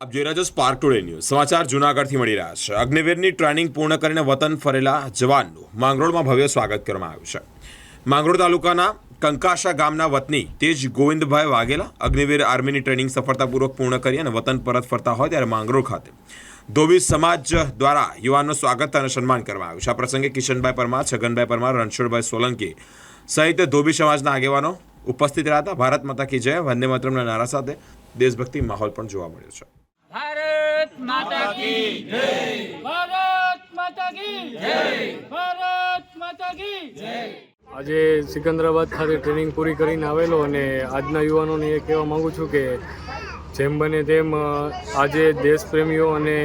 આપ જોઈ રહ્યા છો સ્પાર્ક ટુડે ન્યૂઝ સમાચાર જૂનાગઢથી મળી રહ્યા છે. અગ્નિવીરની ટ્રેનિંગ પૂર્ણ કરીને વતન ફરેલા જવાનનું માંગરોળમાં ભવ્ય સ્વાગત કરવામાં આવ્યું છે. માંગરોળ તાલુકાના કંકાશા ગામના વતની તેજ ગોવિંદભાઈ વાઘેલા અગ્નિવીર આર્મીની ટ્રેનિંગ સફળતાપૂર્વક પૂર્ણ કરી અને વતન પરત ફરતા હોય ત્યારે માંગરોળ ખાતે ધોબી સમાજ દ્વારા યુવાનનું સ્વાગત અને સન્માન કરવામાં આવ્યું છે. આ પ્રસંગે કિશનભાઈ પરમાર, છગનભાઈ પરમાર, રણછોડભાઈ સોલંકી સહિત ધોબી સમાજના આગેવાનો ઉપસ્થિત રહ્યા હતા. ભારત માતા કી જય. વંદે માતરમના નારા સાથે દેશભક્તિ માહોલ પણ જોવા મળ્યો છે. ભારત માતા કી જય. ભારત માતા કી જય. ભારત માતા કી જય. આજે સિકંદરાબાદ ખાતે ટ્રેનિંગ પૂરી કરીને આવેલો અને આજના યુવાનોને એ કહેવા માગું છું કે જેમ બને તેમ આજે દેશપ્રેમીઓ અને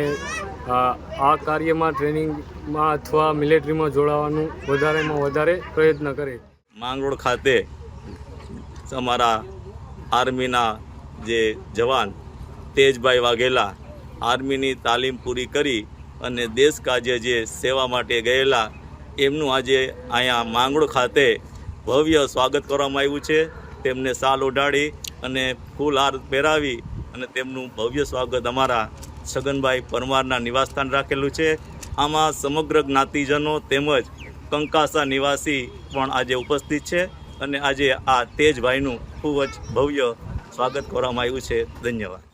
આ કાર્યમાં ટ્રેનિંગમાં અથવા મિલિટરીમાં જોડાવાનું વધારેમાં વધારે પ્રયત્ન કરે. માંગરોળ ખાતે અમારા આર્મીના જે જવાન તેજભાઈ વાઘેલા આર્મીની તાલીમ પૂરી કરી અને દેશ કાજે જે સેવા માટે ગયેલા, એમનું આજે અહીંયા માંગરોળ ખાતે ભવ્ય સ્વાગત કરવામાં આવ્યું છે. તેમને સાલ ઓઢાડી અને ફૂલ હાર પહેરાવી અને તેમનું ભવ્ય સ્વાગત અમારા છગનભાઈ પરમારના નિવાસસ્થાન રાખેલું છે. આમાં સમગ્ર જ્ઞાતિજનો તેમજ કંકાસા નિવાસી પણ આજે ઉપસ્થિત છે અને આજે આ તેજભાઈનું ખૂબ જ ભવ્ય સ્વાગત કરવામાં આવ્યું છે. ધન્યવાદ.